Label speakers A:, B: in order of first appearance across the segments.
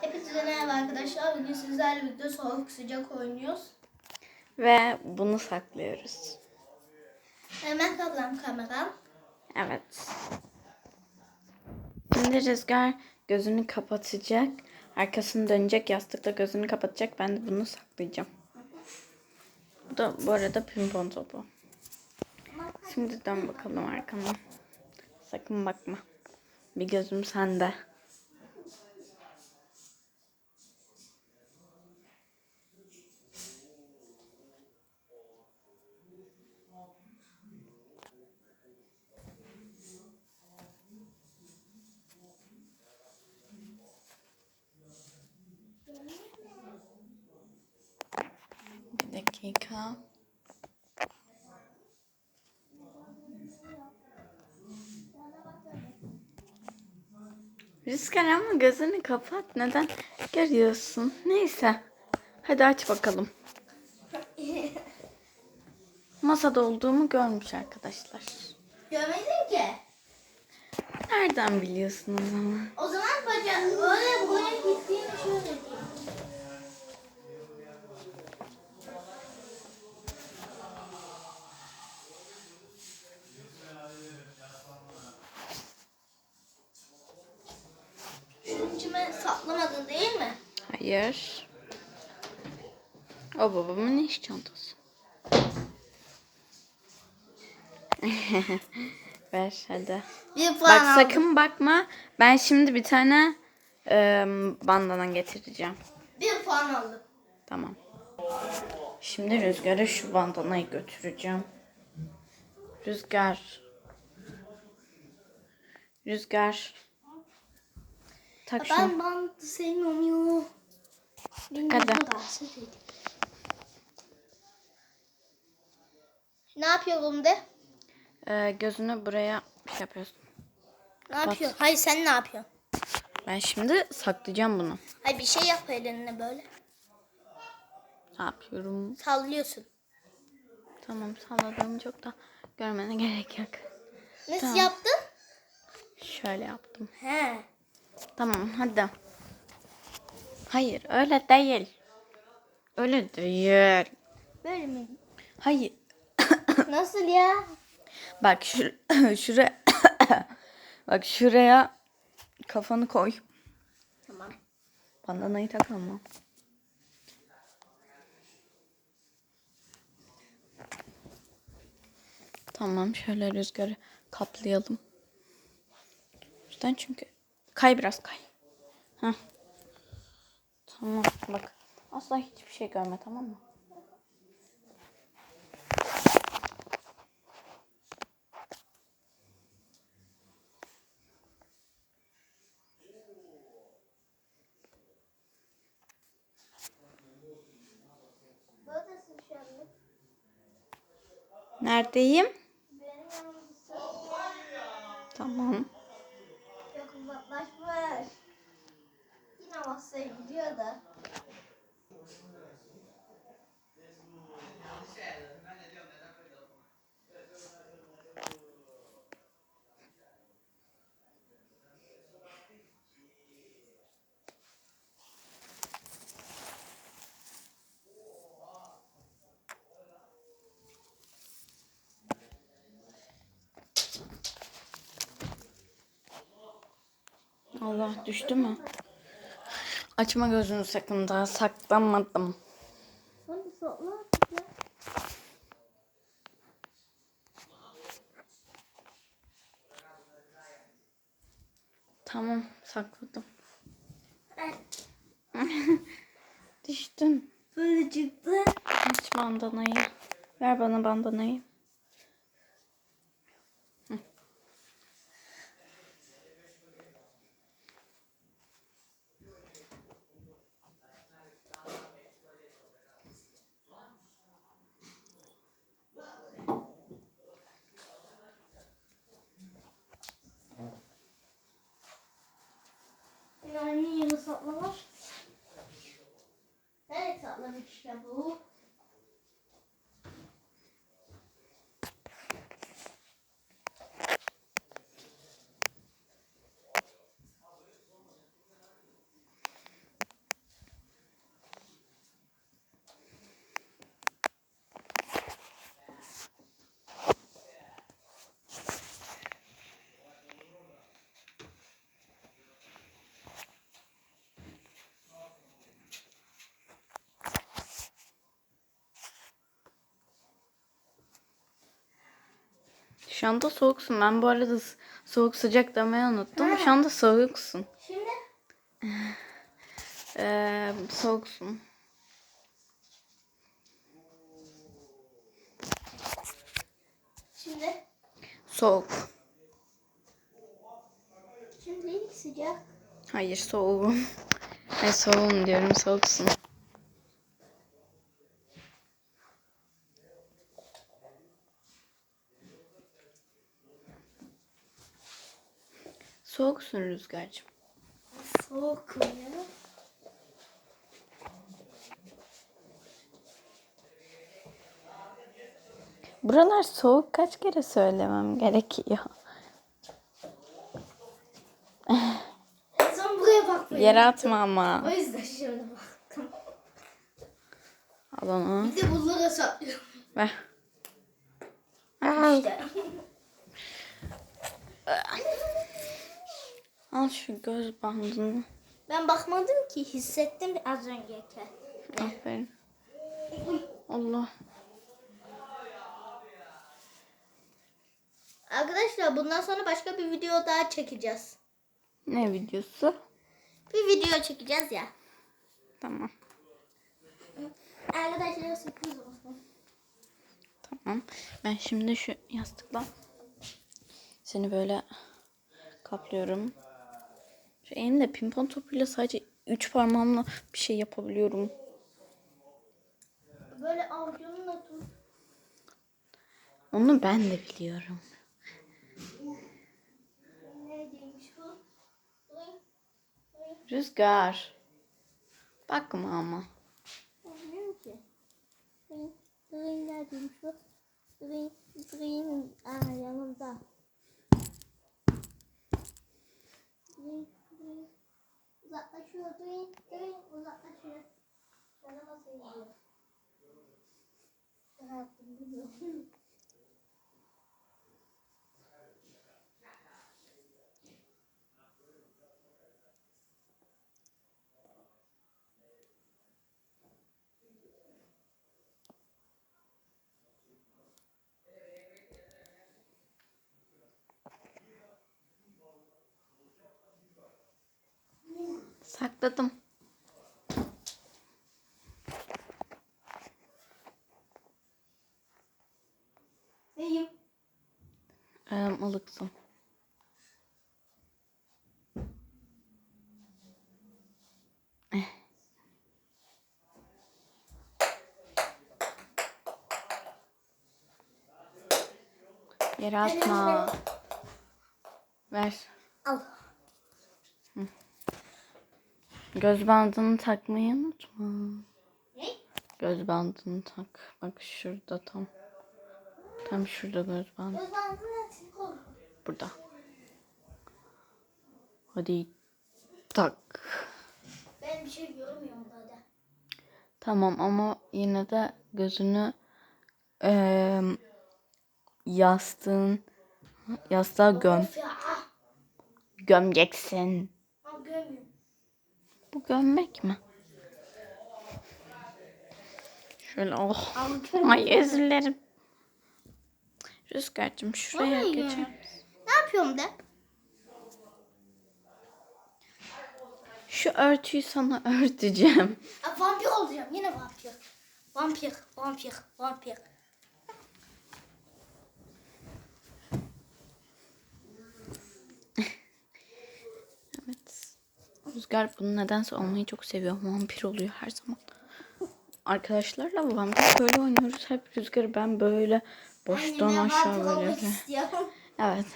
A: Hepinize merhaba arkadaşlar. Bugün sizlerle birlikte soğuk sıcak oynuyoruz.
B: Ve bunu saklıyoruz.
A: Hemen kablam kameram.
B: Evet. Şimdi Rüzgar gözünü kapatacak. Arkasını dönecek. Yastıkla gözünü kapatacak. Ben de bunu saklayacağım. Bu da bu arada pimpon topu. Şimdi dön bakalım arkana. Sakın bakma. Bir gözüm sende. Bir dakika. Rüzgar ama gözünü kapat. Neden görüyorsun? Neyse. Hadi aç bakalım. Masada olduğumu görmüş arkadaşlar.
A: Görmedin ki.
B: Nereden biliyorsun o zaman?
A: O zaman bacak öyle buraya gittiğini şöyle içime saklamadın değil mi?
B: Hayır. O babamın iş çantası. Ver hadi.
A: Bir puan
B: Bak
A: aldım.
B: sakın bakma. Ben şimdi bir tane e, bandana getireceğim.
A: Bir puan aldım.
B: Tamam. Şimdi Rüzgar'a şu bandanayı götüreceğim. Rüzgar. Rüzgar. Tak şunu.
A: Ben sevmiyorum ya. Ediyor. Ne yapıyorum de?
B: Ee, gözünü buraya şey yapıyorsun.
A: Ne yapıyorsun? Hayır sen ne yapıyorsun?
B: Ben şimdi saklayacağım bunu.
A: Hayır bir şey yap elinle böyle.
B: Ne yapıyorum?
A: Sallıyorsun.
B: Tamam salladığım çok da görmene gerek yok.
A: Nasıl
B: Tamam.
A: yaptın?
B: Şöyle yaptım.
A: He.
B: Tamam hadi. Hayır öyle değil. Öyle değil.
A: Böyle mi?
B: Hayır.
A: Nasıl ya?
B: Bak şur şuraya bak şuraya kafanı koy.
A: Tamam.
B: Bandanayı tak ama. Tamam şöyle rüzgarı kaplayalım. Üstten çünkü kay biraz kay. Heh. Tamam bak. Asla hiçbir şey görme tamam mı? Neredeyim? Tamam.
A: Yine masaya gidiyor da.
B: Allah düştü mü? Açma gözünü sakın daha saklanmadım. Tamam sakladım. Düştün.
A: Böyle çıktı.
B: Aç bandanayı. Ver bana bandanayı.
A: Nereye saklamış ya bu?
B: Şu anda soğuksun. Ben bu arada soğuk sıcak demeyi unuttum. Şu anda soğuksun.
A: Şimdi
B: Ee, soğuksun.
A: şimdi
B: Soğuk.
A: şimdi sıcak.
B: Hayır soğuğum. Hayır soğuğum diyorum soğuksun. Soğuksun Rüzgar'cığım.
A: Soğuk ya.
B: Buralar soğuk kaç kere söylemem gerekiyor.
A: En son buraya bakmayı
B: Yere atma ama.
A: O yüzden şimdi baktım.
B: Al onu.
A: Bir de bunları saklıyorum.
B: Ver. Al.
A: İşte.
B: Al şu göz bandını.
A: Ben bakmadım ki hissettim az önceki.
B: Aferin. Allah.
A: Arkadaşlar bundan sonra başka bir video daha çekeceğiz.
B: Ne videosu?
A: Bir video çekeceğiz ya.
B: Tamam.
A: Arkadaşlar sürpriz olsun.
B: Tamam. Ben şimdi şu yastıkla seni böyle kaplıyorum. Şu elimde pimpon topuyla sadece üç parmağımla bir şey yapabiliyorum.
A: Böyle avucumla tut.
B: Onu ben de biliyorum. Rüzgar. Bakma ama.
A: Bilmiyorum ki. Neredeymiş bu? Aa yanımda. Ring. Uzaklaşıyor. Ring, ring. Uzaklaşıyor. Sana nasıl gidiyor? Ne
B: Sakladım.
A: Neyim?
B: Ee, ılıksın. Eh. Atma. Ver. Göz bandını takmayı unutma.
A: Ne?
B: Göz bandını tak. Bak şurada tam. Tam şurada göz bandı.
A: Göz bandını.
B: Burada. Hadi tak.
A: Ben bir şey görmüyorum burada.
B: Tamam ama yine de gözünü eee yastığın yastığa göm. Gömeceksin.
A: görmüyorum.
B: Bu gömmek mi? Şöyle oh.
A: Al,
B: Ay özür dilerim. Rüzgar'cığım şuraya geçer.
A: ya. Ne yapıyorum de?
B: Şu örtüyü sana örteceğim.
A: Aa, vampir olacağım. Yine vampir. Vampir, vampir, vampir.
B: Rüzgar bunu nedense olmayı çok seviyor. Vampir oluyor her zaman. Arkadaşlarla vampir böyle oynuyoruz. Hep Rüzgar'ı ben böyle boştan aşağı böyle. Evet.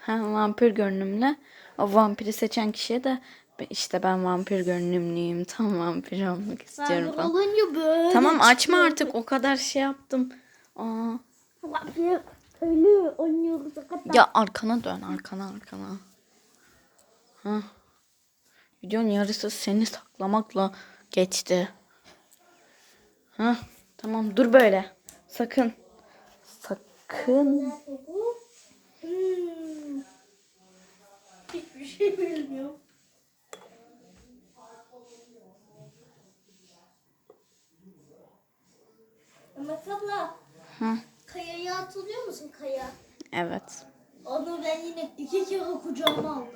B: Hem vampir görünümlü. O vampiri seçen kişiye de "Be- işte ben vampir görünümlüyüm. Tam vampir olmak istiyorum falan.
A: olunca böyle
B: Tamam açma artık. O kadar şey yaptım. Aa.
A: Vampir ölü oynuyoruz o kadar.
B: Ya arkana dön. Arkana arkana. Ha. Videonun yarısı seni saklamakla geçti. Ha. Tamam dur böyle. Sakın. Sakın.
A: Hmm. Hiçbir şey bilmiyorum. Mehmet abla.
B: Hı.
A: Kayaya atılıyor musun kaya?
B: Evet.
A: Onu ben yine iki kere kucağıma aldım.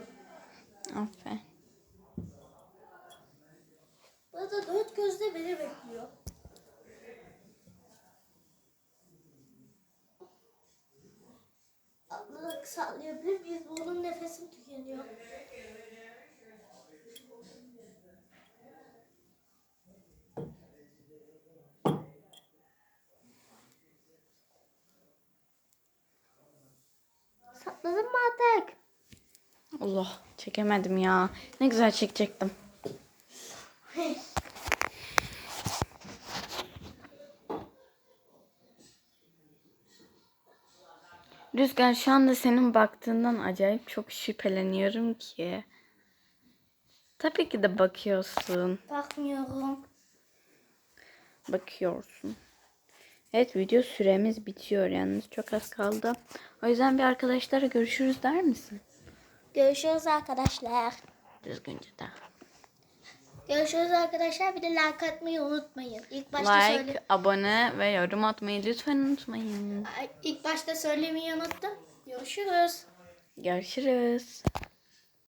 B: Aferin.
A: Burada dört gözle beni bekliyor. Abla sallayabilir miyiz? Bunun nefesim tükeniyor. Sakladın mı artık?
B: Allah çekemedim ya. Ne güzel çekecektim. Rüzgar şu anda senin baktığından acayip çok şüpheleniyorum ki. Tabii ki de bakıyorsun.
A: Bakmıyorum.
B: Bakıyorsun. Evet video süremiz bitiyor yalnız çok az kaldı. O yüzden bir arkadaşlara görüşürüz der misin?
A: Görüşürüz arkadaşlar.
B: Düzgünce de.
A: Görüşürüz arkadaşlar. Bir de like atmayı unutmayın. İlk başta
B: Like,
A: söyle.
B: abone ve yorum atmayı lütfen unutmayın.
A: Ay, İlk başta söylemeyi unuttum. Görüşürüz.
B: Görüşürüz.